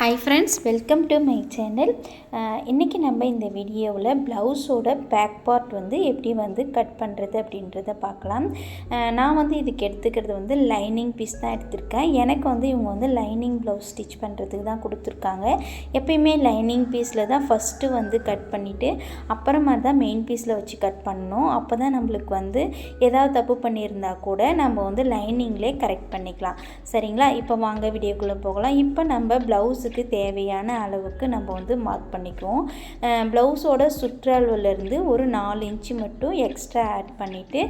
Hi friends welcome to my channel இன்றைக்கி நம்ம இந்த வீடியோவில் ப்ளவுஸோட பேக் பார்ட் வந்து எப்படி வந்து கட் பண்ணுறது அப்படின்றத பார்க்கலாம். நான் வந்து இதுக்கு எடுத்துக்கிறது வந்து லைனிங் பீஸ் தான் எடுத்திருக்கேன். எனக்கு வந்து இவங்க வந்து லைனிங் ப்ளவுஸ் ஸ்டிச் பண்ணுறதுக்கு தான் கொடுத்துருக்காங்க. எப்பயுமே லைனிங் பீஸில் தான் ஃபஸ்ட்டு வந்து கட் பண்ணிவிட்டு அப்புறமா தான் மெயின் பீஸில் வச்சு கட் பண்ணணும். அப்போ தான் நம்மளுக்கு வந்து ஏதாவது தப்பு பண்ணியிருந்தா கூட நம்ம வந்து லைனிங்லேயே கரெக்ட் பண்ணிக்கலாம். சரிங்களா? இப்போ வாங்க வீடியோக்குள்ளே போகலாம். இப்போ நம்ம ப்ளவுஸ் ப்ளவுஸுக்கு தேவையான அளவுக்கு நம்ம வந்து மார்க் பண்ணிக்குவோம். ப்ளவுஸோட சுற்றளவுலேருந்து ஒரு நாலு இன்ச்சு மட்டும் எக்ஸ்ட்ரா ஆட் பண்ணிவிட்டு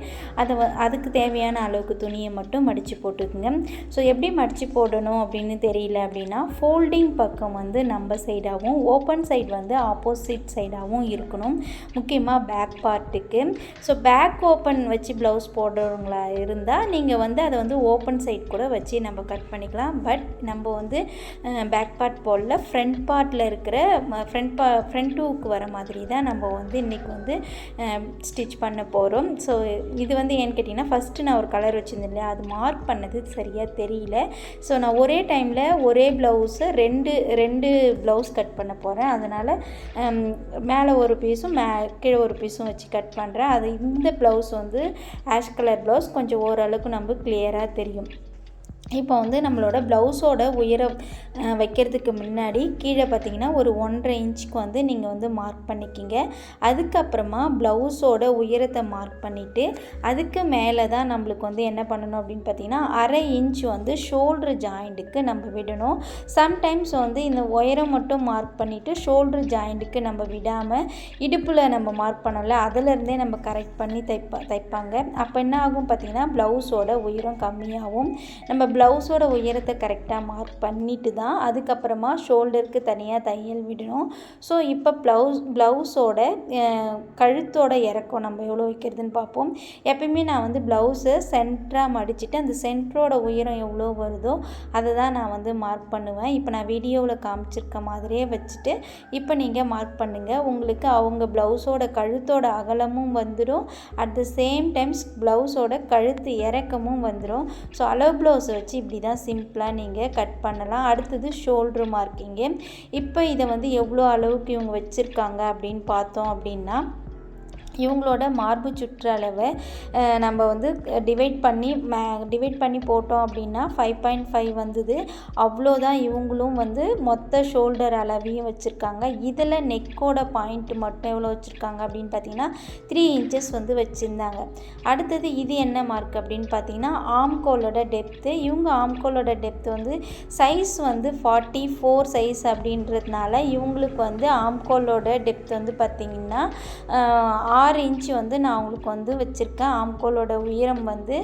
அதை வ- அதுக்கு தேவையான அளவுக்கு துணியை மட்டும் மடித்து போட்டுக்குங்க. ஸோ எப்படி மடித்து போடணும் அப்படின்னு தெரியல அப்படின்னா ஃபோல்டிங் பக்கம் வந்து நம்ம சைடாகவும் ஓப்பன் சைடு வந்து ஆப்போசிட் சைடாகவும் இருக்கணும். முக்கியமாக பேக் பார்ட்டுக்கு ஸோ பேக் ஓப்பன் வச்சு ப்ளவுஸ் போடுறவங்களா இருந்தால் நீங்கள் வந்து அதை வந்து ஓப்பன் சைட் கூட வச்சு நம்ம கட் பண்ணிக்கலாம். பட் நம்ம வந்து பேக் பார்ட் போடல ஃப்ரண்ட் பார்ட்டில் இருக்கிற ஃப்ரண்ட் பா ஃப்ரண்ட் டூக்கு வர மாதிரி தான் நம்ம வந்து இன்றைக்கி வந்து ஸ்டிச் பண்ண போகிறோம் ஸோ இது வந்து ஏன்னு கேட்டிங்கன்னா ஃபஸ்ட்டு நான் ஒரு கலர் வச்சுருந்தேன் இல்லையா? அது மார்க் பண்ணது சரியாக தெரியல. ஸோ நான் ஒரே டைமில் ஒரே ப்ளவுஸை ரெண்டு ரெண்டு ப்ளவுஸ் கட் பண்ண போகிறேன் அதனால் மேலே ஒரு பீஸும் மே கீழே ஒரு பீஸும் வச்சு கட் பண்ணுறேன் அது இந்த ப்ளவுஸ் வந்து ஆஷ் கலர் ப்ளவுஸ் கொஞ்சம் ஓரளவுக்கு நம்ம கிளியராக தெரியும். இப்போ வந்து நம்மளோட ப்ளவுஸோட உயரம் வைக்கிறதுக்கு முன்னாடி கீழே பார்த்தீங்கன்னா ஒரு ஒன்றரை இன்ச்சுக்கு வந்து நீங்கள் வந்து மார்க் பண்ணிக்கிங்க. அதுக்கப்புறமா ப்ளவுஸோட உயரத்தை மார்க் பண்ணிவிட்டு அதுக்கு மேலே தான் நம்மளுக்கு வந்து என்ன பண்ணணும் அப்படின்னு பார்த்தீங்கன்னா அரை இன்ச் வந்து ஷோல்ட்ரு ஜாயிண்ட்டுக்கு நம்ம விடணும். சம்டைம்ஸ் வந்து இந்த உயரம் மட்டும் மார்க் பண்ணிவிட்டு ஷோல்ட்ரு ஜாயிண்ட்டுக்கு நம்ம விடாமல் இடுப்பில் நம்ம மார்க் பண்ணல அதிலிருந்தே நம்ம கரெக்ட் பண்ணி தைப்பா தைப்பாங்க. அப்போ என்ன ஆகும் பார்த்தீங்கன்னா ப்ளவுஸோட உயரம் கம்மியாகும். நம்ம ப்ளவுஸோட உயரத்தை கரெக்டாக மார்க் பண்ணிட்டு தான் அதுக்கப்புறமா ஷோல்டருக்கு தனியாக தையல் விடணும். ஸோ இப்போ ப்ளவுஸ் ப்ளவுஸோட கழுத்தோட இறக்கம் நம்ம எவ்வளோ வைக்கிறதுன்னு பார்ப்போம். எப்பயுமே நான் வந்து ப்ளவுஸை சென்டராக மடிச்சுட்டு அந்த சென்டரோட உயரம் எவ்வளோ வருதோ அதை தான் நான் வந்து மார்க் பண்ணுவேன். இப்போ நான் வீடியோவில் காமிச்சிருக்க மாதிரியே வச்சுட்டு இப்போ நீங்கள் மார்க் பண்ணுங்கள் உங்களுக்கு அவங்க ப்ளவுஸோட கழுத்தோட அகலமும் வந்துடும். அட் த சேம் டைம்ஸ் ப்ளவுஸோட கழுத்து இறக்கமும் வந்துடும். ஸோ அளவு ப்ளவுஸ் வச்சு இப்படி தான் சிம்பிளாக நீங்கள் கட் பண்ணலாம். அடுத்தது ஷோல்ட்ரு மார்க்கிங்கு இப்போ இதை வந்து எவ்வளோ அளவுக்கு இவங்க வச்சுருக்காங்க அப்படின்னு பார்த்தோம் அப்படின்னா இவங்களோட மார்பு சுற்றளவை நம்ம வந்து டிவைட் பண்ணி மே டிவைட் பண்ணி போட்டோம் அப்படின்னா ஃபைவ் பாயிண்ட் ஃபைவ் வந்தது. அவ்வளோதான் இவங்களும் வந்து மொத்த ஷோல்டர் அளவையும் வச்சுருக்காங்க. இதில் நெக்கோட பாயிண்ட் மட்டும் எவ்வளோ வச்சுருக்காங்க அப்படின்னு பார்த்தீங்கன்னா த்ரீ இன்ச்சஸ் வந்து வச்சுருந்தாங்க. அடுத்தது இது என்ன மார்க் அப்படின்னு பார்த்தீங்கன்னா ஆம்கோலோட டெப்த்து இவங்க ஆம்கோலோட டெப்த் வந்து சைஸ் வந்து ஃபார்ட்டி ஃபோர் சைஸ் அப்படின்றதுனால இவங்களுக்கு வந்து ஆம்கோலோட டெப்த் வந்து பார்த்திங்கன்னா ஆறு இன்ச்சு வந்து நான் அவங்களுக்கு வந்து வச்சுருக்கேன். ஆம்கோலோட உயரம் வந்து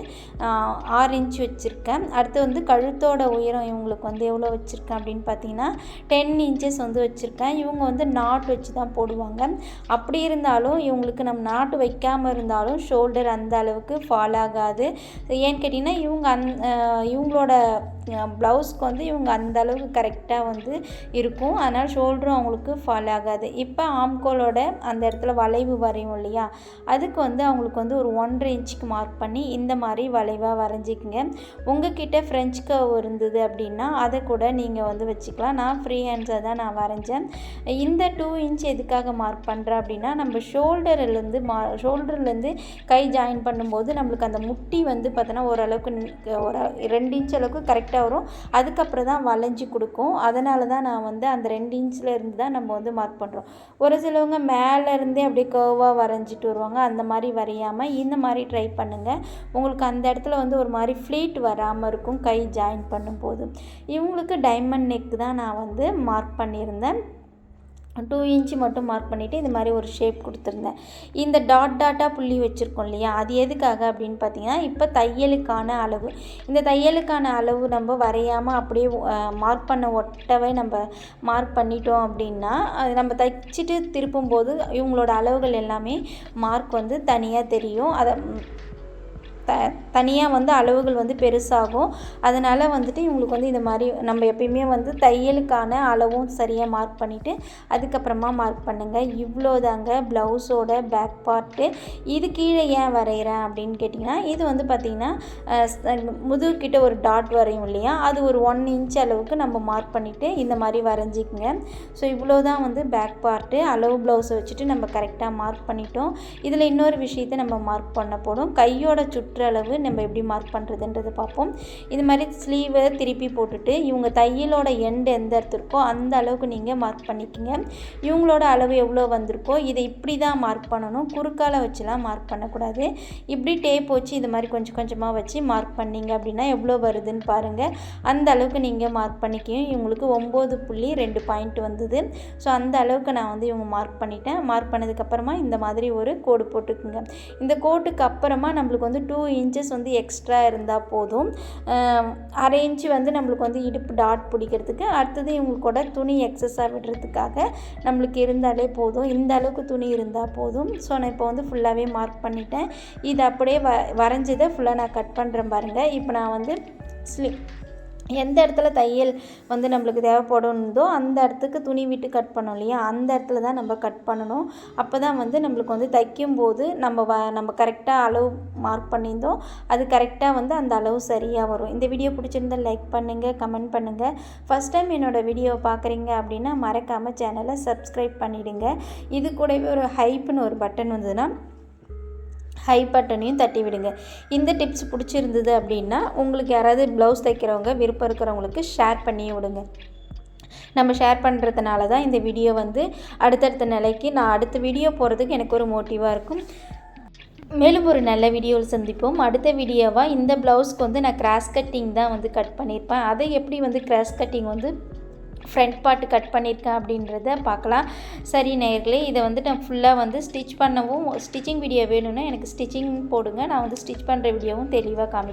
ஆறு இன்ச் வச்சுருக்கேன். அடுத்து வந்து கழுத்தோட உயரம் இவங்களுக்கு வந்து எவ்வளோ வச்சுருக்கேன் அப்படின்னு பார்த்தீங்கன்னா டென் இன்ச்சஸ் வந்து வச்சுருக்கேன். இவங்க வந்து நாட் வச்சு தான் போடுவாங்க. அப்படி இருந்தாலும் இவங்களுக்கு நம்ம நாட்டு வைக்காமல் இருந்தாலும் ஷோல்டர் அந்த அளவுக்கு ஃபால் ஆகாது. ஏன்னு கேட்டிங்கன்னா இவங்க அந் இவங்களோட ப்ளவுஸ்க்கு வந்து இவங்க அந்த அளவுக்கு கரெக்டாக வந்து இருக்கும். அதனால் ஷோல்டரும் அவங்களுக்கு ஃபால் ஆகாது. இப்போ ஆம்கோலோட அந்த இடத்துல வளைவு வரையும் இல்லையா? அதுக்கு வந்து அவங்களுக்கு வந்து ஒரு ஒன்றரை இன்ச்சுக்கு மார்க் பண்ணி இந்த மாதிரி வளைவாக வரைஞ்சிக்கங்க. உங்ககிட்ட ஃப்ரெஞ்ச் கவ் இருந்தது அப்படின்னா அதை கூட நீங்கள் வந்து வச்சுக்கலாம். நான் ஃப்ரீ ஹேண்ட்ஸை தான் நான் வரைஞ்சேன். இந்த டூ இன்ச் எதுக்காக மார்க் பண்ணுறேன் அப்படின்னா நம்ம ஷோல்டர்லேருந்து மா ஷோல்டர்லேருந்து கை ஜாயின் பண்ணும்போது நம்மளுக்கு அந்த முட்டி வந்து பார்த்தோன்னா ஓரளவுக்கு ஒரு ரெண்டு இன்ச் அளவுக்கு கரெக்டாக வரும். அதுக்கப்புறம் தான் வளைஞ்சி கொடுக்கும். அதனால தான் நான் வந்து அந்த ரெண்டு இன்ச்சில் இருந்து தான் நம்ம வந்து மார்க் பண்ணுறோம் ஒரு சிலவங்க மேலே இருந்தே அப்படியே கர்வாக வரைஞ்சிட்டு வருவாங்க. அந்த மாதிரி வரையாமல் இந்த மாதிரி ட்ரை பண்ணுங்கள் உங்களுக்கு அந்த இடத்துல வந்து ஒரு மாதிரி ஃப்ளீட் வராமல் இருக்கும். கை ஜாயின் பண்ணும்போது. இவங்களுக்கு டைமண்ட் நெக் தான் நான் வந்து மார்க் பண்ணியிருந்தேன். டூ இன்ச்சு மட்டும் மார்க் பண்ணிவிட்டு இந்த மாதிரி ஒரு ஷேப் கொடுத்துருந்தேன். இந்த டாட் டாட்டாக புள்ளி வச்சுருக்கோம் இல்லையா? அது எதுக்காக அப்படின்னு பார்த்தீங்கன்னா இப்போ தையலுக்கான அளவு. இந்த தையலுக்கான அளவு நம்ம வரையாமல் அப்படியே மார்க் பண்ண ஒட்டவே நம்ம மார்க் பண்ணிட்டோம் அப்படின்னா அது நம்ம தைச்சிட்டு திருப்பும்போது இவங்களோட அளவுகள் எல்லாமே மார்க் வந்து தனியாக தெரியும். அதை த தனியாக வந்து அளவுகள் வந்து பெருசாகும். அதனால் வந்துட்டு இவங்களுக்கு வந்து இந்த மாதிரி நம்ம எப்பயுமே வந்து தையலுக்கான அளவும் சரியாக மார்க் பண்ணிவிட்டு அதுக்கப்புறமா மார்க் பண்ணுங்கள் இவ்வளோ தாங்க ப்ளவுஸோட பேக் பார்ட்டு இது கீழே ஏன் வரைகிறேன் அப்படின்னு கேட்டிங்கன்னா இது வந்து பார்த்திங்கன்னா முதுகுக்கிட்ட ஒரு டாட் வரையும் இல்லையா? அது ஒரு ஒன் இன்ச் அளவுக்கு நம்ம மார்க் பண்ணிவிட்டு இந்த மாதிரி வரைஞ்சிக்கங்க. ஸோ இவ்வளோ தான் வந்து பேக் பார்ட்டு அளவு ப்ளவுஸை வச்சுட்டு நம்ம கரெக்டாக மார்க் பண்ணிட்டோம். இதில் இன்னொரு விஷயத்தை நம்ம மார்க் பண்ண போடும் கையோட சுற்றளவு நம்ம எப்படி மார்க் பண்ணுறதுன்றது பார்ப்போம். இது மாதிரி ஸ்லீவை திருப்பி போட்டுட்டு இவங்க தையலோட எண்டு எந்த இடத்து இருக்கோ அந்த அளவுக்கு நீங்கள் மார்க் பண்ணிக்கோங்க. இவங்களோட அளவு எவ்வளோ வந்திருக்கோ இதை இப்படி தான் மார்க் பண்ணணும். குறுக்கால வச்சுலாம் மார்க் பண்ணக்கூடாது. இப்படி டேப் வச்சு இது மாதிரி கொஞ்சம் கொஞ்சமாக வச்சு மார்க் பண்ணிங்க அப்படின்னா எவ்வளோ வருதுன்னு பாருங்கள் அந்த அளவுக்கு நீங்கள் மார்க் பண்ணிக்கணும் இவங்களுக்கு ஒம்பது புள்ளி ரெண்டு பாயிண்ட் வந்தது. ஸோ அந்த அளவுக்கு நான் வந்து இவங்க மார்க் பண்ணிட்டேன். மார்க் பண்ணதுக்கப்புறமா இந்த மாதிரி ஒரு கோடு போட்டுக்குங்க. இந்த கோட்டுக்கு அப்புறமா நம்மளுக்கு வந்து டூ இன்ச்சஸ் வந்து எக்ஸ்ட்ரா இருந்தால் போதும். அரை இன்ச்சு வந்து நம்மளுக்கு வந்து இடுப்பு டாட் பிடிக்கிறதுக்கு அடுத்தது இவங்களோட துணி எக்ஸஸாக விடுறதுக்காக நம்மளுக்கு இருந்தாலே போதும். இந்த அளவுக்கு துணி இருந்தால் போதும். ஸோ நான் இப்போ வந்து ஃபுல்லாகவே மார்க் பண்ணிட்டேன். இது அப்படியே வ வரைஞ்சதை ஃபுல்லாக நான் கட் பண்ணுறேன் பாருங்கள் இப்போ நான் வந்து ஸ்லி எந்த இடத்துல தையல் வந்து நம்மளுக்கு தேவைப்படும்தோ அந்த இடத்துக்கு துணி விட்டு கட் பண்ணோம் இல்லையா? அந்த இடத்துல தான் நம்ம கட் பண்ணணும். அப்போ தான் வந்து நம்மளுக்கு வந்து தைக்கும்போது நம்ம வ நம்ம கரெக்டாக அளவு மார்க் பண்ணியிருந்தோம். அது கரெக்டாக வந்து அந்த அளவு சரியாக வரும். இந்த வீடியோ பிடிச்சிருந்தால் லைக் பண்ணுங்கள் கமெண்ட் பண்ணுங்கள் ஃபஸ்ட் டைம் என்னோடய வீடியோ பார்க்குறீங்க அப்படின்னா மறக்காமல் சேனலை சப்ஸ்கிரைப் பண்ணிவிடுங்க இது கூடவே ஒரு ஹைப்புன்னு ஒரு பட்டன் வந்ததுன்னா ஹை பட்டனையும் தட்டி விடுங்க இந்த டிப்ஸ் பிடிச்சிருந்தது அப்படின்னா உங்களுக்கு யாராவது ப்ளவுஸ் தைக்கிறவங்க விருப்பம் இருக்கிறவங்களுக்கு ஷேர் பண்ணி விடுங்க. நம்ம ஷேர் பண்ணுறதுனால தான் இந்த வீடியோ வந்து அடுத்தடுத்த நிலைக்கு நான் அடுத்த வீடியோ போகிறதுக்கு எனக்கு ஒரு மோட்டிவாக இருக்கும். மேலும் ஒரு நல்ல வீடியோவில் சந்திப்போம். அடுத்த வீடியோவாக இந்த ப்ளவுஸ்க்கு வந்து நான் கிராஸ் கட்டிங் தான் வந்து கட் பண்ணியிருப்பேன். அதை எப்படி வந்து கிராஸ் கட்டிங் வந்து ஃப்ரண்ட் பார்ட் கட் பண்ணியிருக்கேன் அப்படின்றத பார்க்கலாம். சரி நேர்களே இதை வந்து நான் ஃபுல்லாக வந்து ஸ்டிச் பண்ணவும் ஸ்டிச்சிங் வீடியோ வேணும்னா எனக்கு ஸ்டிச்சிங் போடுங்க. நான் வந்து ஸ்டிச் பண்ணுற வீடியோவும் தெளிவாக காமி